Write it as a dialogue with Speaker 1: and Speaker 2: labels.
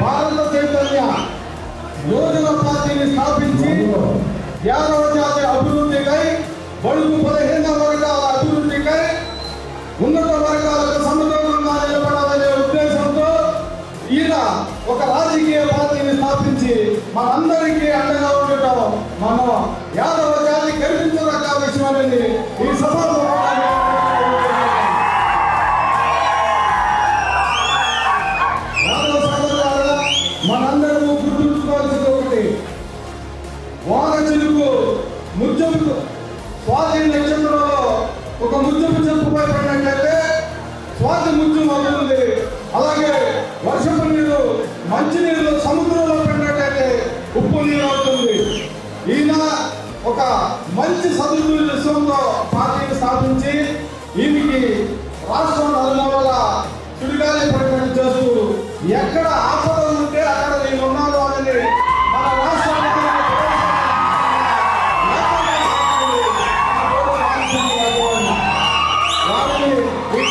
Speaker 1: భారత చైతన్య యోజన పార్టీని స్థాపించి యాదవ జాతి అభివృద్ధికై బడుగు పదిహేను వర్గాల అభివృద్ధికై ఉన్నత వర్గాలకు సమతూలంగా నిలబడాలనే ఉద్దేశంతో ఈయన ఒక రాజకీయ పార్టీని స్థాపించి మనందరికీ అండగా ఉండటం మనం యాదవ స్వాతి నక్షత్రంలో ఒక ముత్యపు చెప్పుపై స్వాతి ముత్యం మొదలుంది అలాగే వర్షపు నీరు మంచి నీరు సముద్రంలో పడినట్లయితే ఉప్పు నీరు అవుతుంది. ఈయన ఒక మంచి సదుద్దేశంతో Brasil!